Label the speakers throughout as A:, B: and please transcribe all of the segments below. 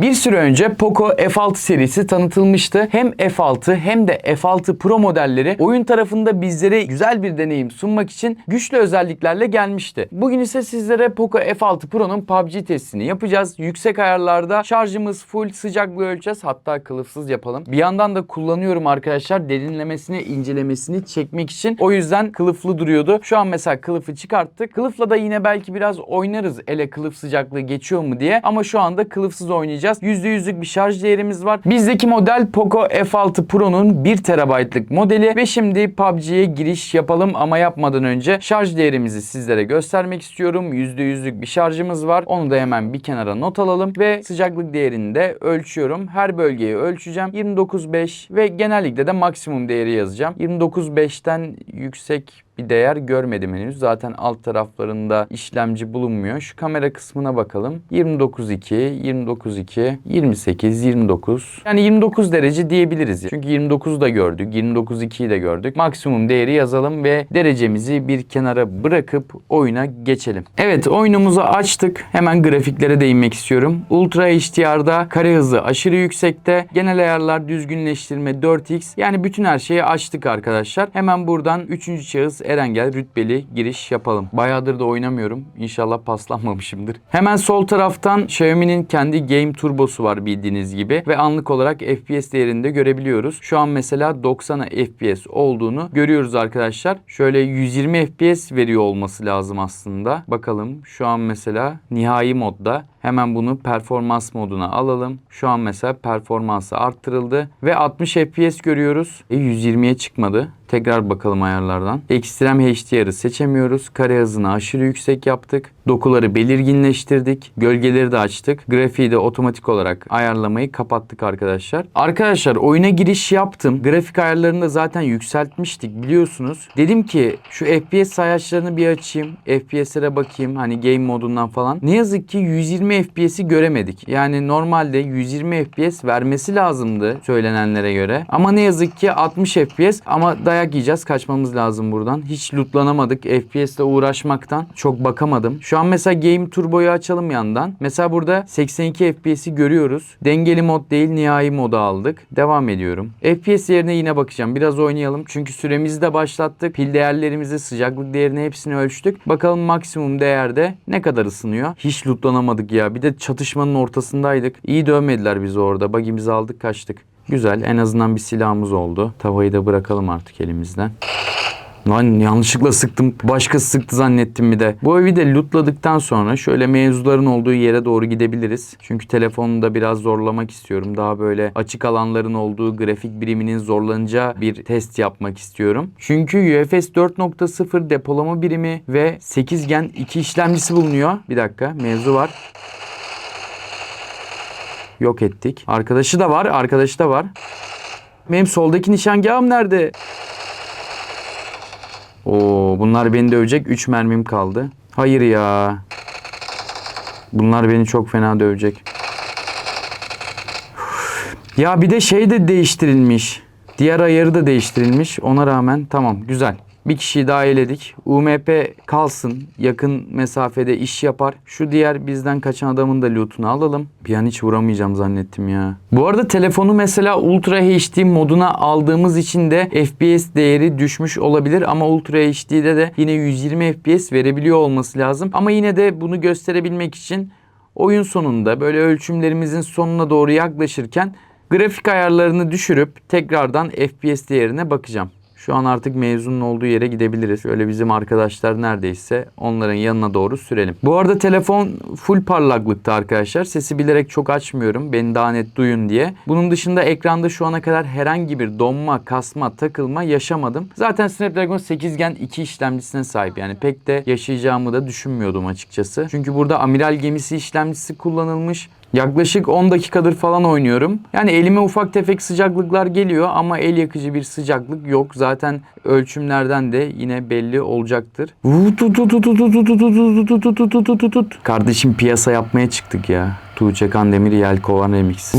A: Bir süre önce Poco F6 serisi tanıtılmıştı. Hem F6 hem de F6 Pro modelleri oyun tarafında bizlere güzel bir deneyim sunmak için güçlü özelliklerle gelmişti. Bugün ise sizlere Poco F6 Pro'nun PUBG testini yapacağız. Yüksek ayarlarda şarjımız full, sıcaklığı ölçeceğiz. Hatta kılıfsız yapalım. Bir yandan da kullanıyorum arkadaşlar derinlemesine, incelemesini çekmek için. O yüzden kılıflı duruyordu. Şu an mesela kılıfı çıkarttık. Kılıfla da yine belki biraz oynarız ele kılıf sıcaklığı geçiyor mu diye. Ama şu anda kılıfsız oynayacağız. %100'lük bir şarj değerimiz var. Bizdeki model Poco F6 Pro'nun 1 TB'lık modeli ve şimdi PUBG'ye giriş yapalım ama yapmadan önce şarj değerimizi sizlere göstermek istiyorum. %100'lük bir şarjımız var. Onu da hemen bir kenara not alalım ve sıcaklık değerini de ölçüyorum. Her bölgeyi ölçeceğim. 29.5 ve genellikle de maksimum değeri yazacağım. 29.5'ten yüksek bir değer görmedim henüz. Zaten alt taraflarında işlemci bulunmuyor. Şu kamera kısmına bakalım. 29.2, 29.2, 28, 29. Yani 29 derece diyebiliriz. Çünkü 29'u da gördük, 29.2'yi de gördük. Maksimum değeri yazalım ve derecemizi bir kenara bırakıp oyuna geçelim. Evet oyunumuzu açtık. Hemen grafiklere değinmek istiyorum. Ultra HDR'da kare hızı aşırı yüksekte. Genel ayarlar düzgünleştirme 4x. Yani bütün her şeyi açtık arkadaşlar. Hemen buradan 3. şahıs Erengel rütbeli giriş yapalım. Bayağıdır da oynamıyorum. İnşallah paslanmamışımdır. Hemen sol taraftan Xiaomi'nin kendi Game Turbo'su var bildiğiniz gibi ve anlık olarak FPS değerini de görebiliyoruz. Şu an mesela 90 FPS olduğunu görüyoruz arkadaşlar. Şöyle 120 FPS veriyor olması lazım aslında. Bakalım şu an mesela nihai modda Hemen bunu performans moduna alalım. Şu an mesela performansı arttırıldı ve 60 FPS görüyoruz. E 120'ye çıkmadı. Tekrar bakalım ayarlardan. Ekstrem HDR'ı seçemiyoruz. Kare hızını aşırı yüksek yaptık. Dokuları belirginleştirdik. Gölgeleri de açtık. Grafiği de otomatik olarak ayarlamayı kapattık arkadaşlar. Arkadaşlar oyuna giriş yaptım. Grafik ayarlarını da zaten yükseltmiştik biliyorsunuz. Dedim ki şu FPS sayaçlarını bir açayım. FPS'lere bakayım hani game modundan falan. Ne yazık ki 120 FPS'i göremedik. Yani normalde 120 FPS vermesi lazımdı söylenenlere göre. Ama ne yazık ki 60 FPS ama dayak yiyeceğiz. Kaçmamız lazım buradan. Hiç lootlanamadık. FPS'le uğraşmaktan çok bakamadım. Şu an mesela Game Turbo'yu açalım yandan. Mesela burada 82 FPS'i görüyoruz. Dengeli mod değil nihai moda aldık. Devam ediyorum. FPS yerine yine bakacağım. Biraz oynayalım. Çünkü süremizi de başlattık. Pil değerlerimizi, sıcaklık değerini hepsini ölçtük. Bakalım maksimum değerde ne kadar ısınıyor. Hiç lootlanamadık ya. Bir de çatışmanın ortasındaydık. İyi dövmediler bizi orada. Bagimizi aldık kaçtık. Güzel. En azından bir silahımız oldu. Tavayı da bırakalım artık elimizden. Lan yanlışlıkla sıktım. Başkası sıktı zannettim bir de. Bu evi de lootladıktan sonra şöyle mevzuların olduğu yere doğru gidebiliriz. Çünkü telefonu da biraz zorlamak istiyorum. Daha böyle açık alanların olduğu grafik biriminin zorlanacağı bir test yapmak istiyorum. Çünkü UFS 4.0 depolama birimi ve 8 gen 2 işlemcisi bulunuyor. Bir dakika mevzu var. Yok ettik. Arkadaşı da var. Arkadaşı da var. Benim soldaki nişangahım nerede? Oo, bunlar beni dövecek. 3 mermim kaldı. Hayır ya. Bunlar beni çok fena dövecek. Ya bir de şey de değiştirilmiş. Diğer ayarı da değiştirilmiş. Ona rağmen tamam güzel. Bir kişiyi daha eledik. UMP kalsın. Yakın mesafede iş yapar. Şu diğer bizden kaçan adamın da lootunu alalım. Bir an hiç vuramayacağım zannettim ya. Bu arada telefonu mesela Ultra HD moduna aldığımız için de FPS değeri düşmüş olabilir. Ama Ultra HD'de de yine 120 FPS verebiliyor olması lazım. Ama yine de bunu gösterebilmek için oyun sonunda böyle ölçümlerimizin sonuna doğru yaklaşırken grafik ayarlarını düşürüp tekrardan FPS değerine bakacağım. Şu an artık mevzunun olduğu yere gidebiliriz. Şöyle bizim arkadaşlar neredeyse onların yanına doğru sürelim. Bu arada telefon full parlaklıkta arkadaşlar. Sesi bilerek çok açmıyorum. Beni daha net duyun diye. Bunun dışında ekranda şu ana kadar herhangi bir donma, kasma, takılma yaşamadım. Zaten Snapdragon 8 Gen 2 işlemcisine sahip. Yani pek de yaşayacağımı da düşünmüyordum açıkçası. Çünkü burada amiral gemisi işlemcisi kullanılmış. Yaklaşık 10 dakikadır falan oynuyorum. Yani elime ufak tefek sıcaklıklar geliyor ama el yakıcı bir sıcaklık yok. Zaten ölçümlerden de yine belli olacaktır. Kardeşim piyasa yapmaya çıktık ya. Tuğçe Kandemir Yelkovan Remix.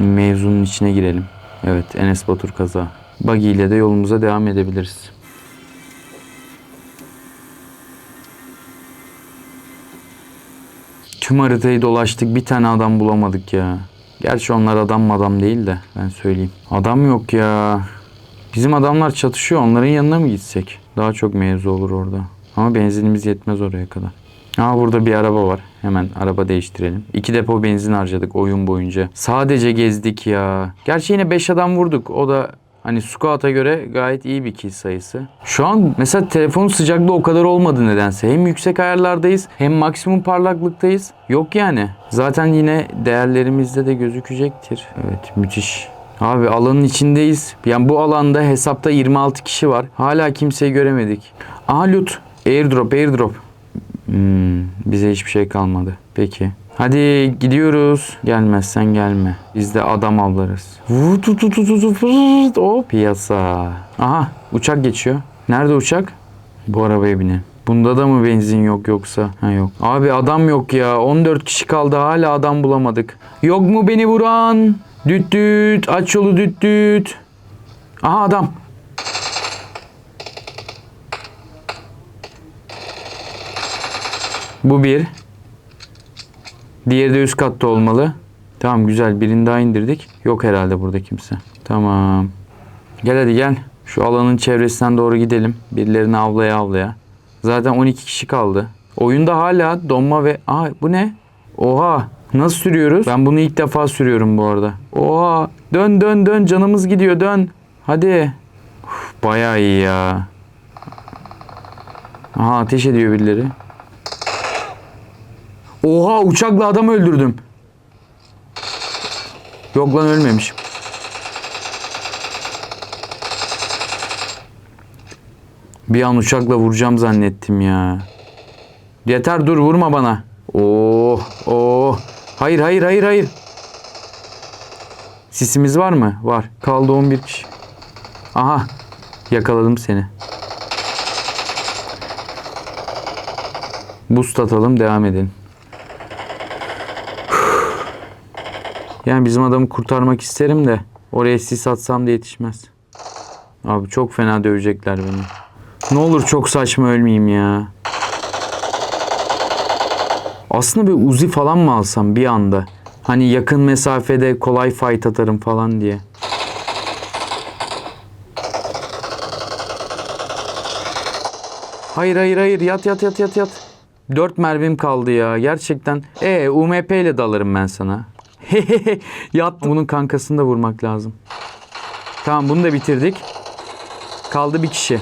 A: Mevzunun içine girelim. Evet Enes Batur kaza. Buggy ile de yolumuza devam edebiliriz. Tüm haritayı dolaştık bir tane adam bulamadık ya. Gerçi onlar adam mı adam değil de ben söyleyeyim. Adam yok ya. Bizim adamlar çatışıyor onların yanına mı gitsek? Daha çok mevzu olur orada. Ama benzinimiz yetmez oraya kadar. Aa burada bir araba var. Hemen araba değiştirelim. İki depo benzin harcadık oyun boyunca. Sadece gezdik ya. Gerçi yine 5 adam vurduk. O da hani squat'a göre gayet iyi bir kill sayısı. Şu an mesela telefonun sıcaklığı o kadar olmadı nedense. Hem yüksek ayarlardayız hem maksimum parlaklıktayız. Yok yani. Zaten yine değerlerimizde de gözükecektir. Evet müthiş. Abi alanın içindeyiz. Yani bu alanda hesapta 26 kişi var. Hala kimseyi göremedik. Aha loot. Airdrop, airdrop. Hmm, bize hiçbir şey kalmadı. Peki. Hadi gidiyoruz. Gelmezsen gelme. Biz de adam avlarız. O piyasa. Aha uçak geçiyor. Nerede uçak? Bu arabaya binin. Bunda da mı benzin yok yoksa? Ha yok. Abi adam yok ya. 14 kişi kaldı hala adam bulamadık. Yok mu beni vuran? Düt düt aç yolu düt düt. Aha adam. Bu bir. Diğeri de üst katta olmalı. Tamam güzel birini daha indirdik. Yok herhalde burada kimse. Tamam. Gel hadi gel. Şu alanın çevresinden doğru gidelim. Birilerini avlaya avlaya. Zaten 12 kişi kaldı. Oyunda hala donma ve... Aa bu ne? Oha. Nasıl sürüyoruz? Ben bunu ilk defa sürüyorum bu arada. Oha. Dön dön dön canımız gidiyor dön. Hadi. Uf, bayağı iyi ya. Aha ateş ediyor birileri. Oha uçakla adam öldürdüm. Yok lan ölmemiş. Bir an uçakla vuracağım zannettim ya. Yeter dur vurma bana. Oh oh. Hayır hayır hayır hayır. Sisimiz var mı? Var. Kaldı 11 kişi. Aha. Yakaladım seni. Boost atalım devam edelim. Yani bizim adamı kurtarmak isterim de oraya sis atsam da yetişmez. Abi çok fena dövecekler beni. Ne olur çok saçma ölmeyeyim ya. Aslında bir uzi falan mı alsam bir anda? Hani yakın mesafede kolay fight atarım falan diye. Hayır hayır hayır yat yat yat yat yat. 4 mermim kaldı ya gerçekten. E UMP ile dalarım ben sana. Yattım. Bunun kankasını da vurmak lazım. Tamam bunu da bitirdik. Kaldı bir kişi.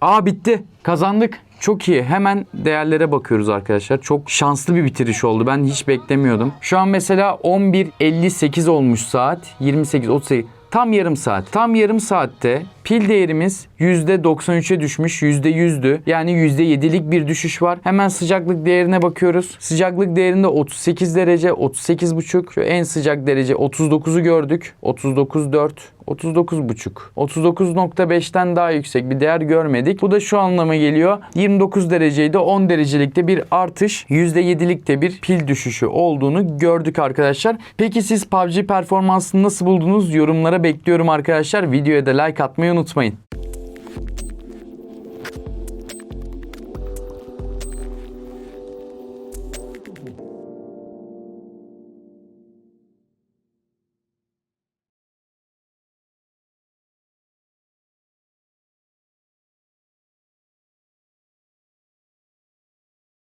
A: Aa bitti. Kazandık. Çok iyi. Hemen değerlere bakıyoruz arkadaşlar. Çok şanslı bir bitiriş oldu. Ben hiç beklemiyordum. Şu an mesela 11.58 olmuş saat. 28 38 Tam yarım saat. Tam yarım saatte pil değerimiz %93'e düşmüş. %100'dü. Yani %7'lik bir düşüş var. Hemen sıcaklık değerine bakıyoruz. Sıcaklık değerinde 38 derece, 38,5. Şu en sıcak derece 39'u gördük. 39,4. 39,5. 39.5'ten daha yüksek bir değer görmedik. Bu da şu anlama geliyor. 29 dereceydi 10 derecelikte bir artış, %7'likte bir pil düşüşü olduğunu gördük arkadaşlar. Peki siz PUBG performansını nasıl buldunuz? Yorumlara bekliyorum arkadaşlar. Videoya da like atmayı unutmayın.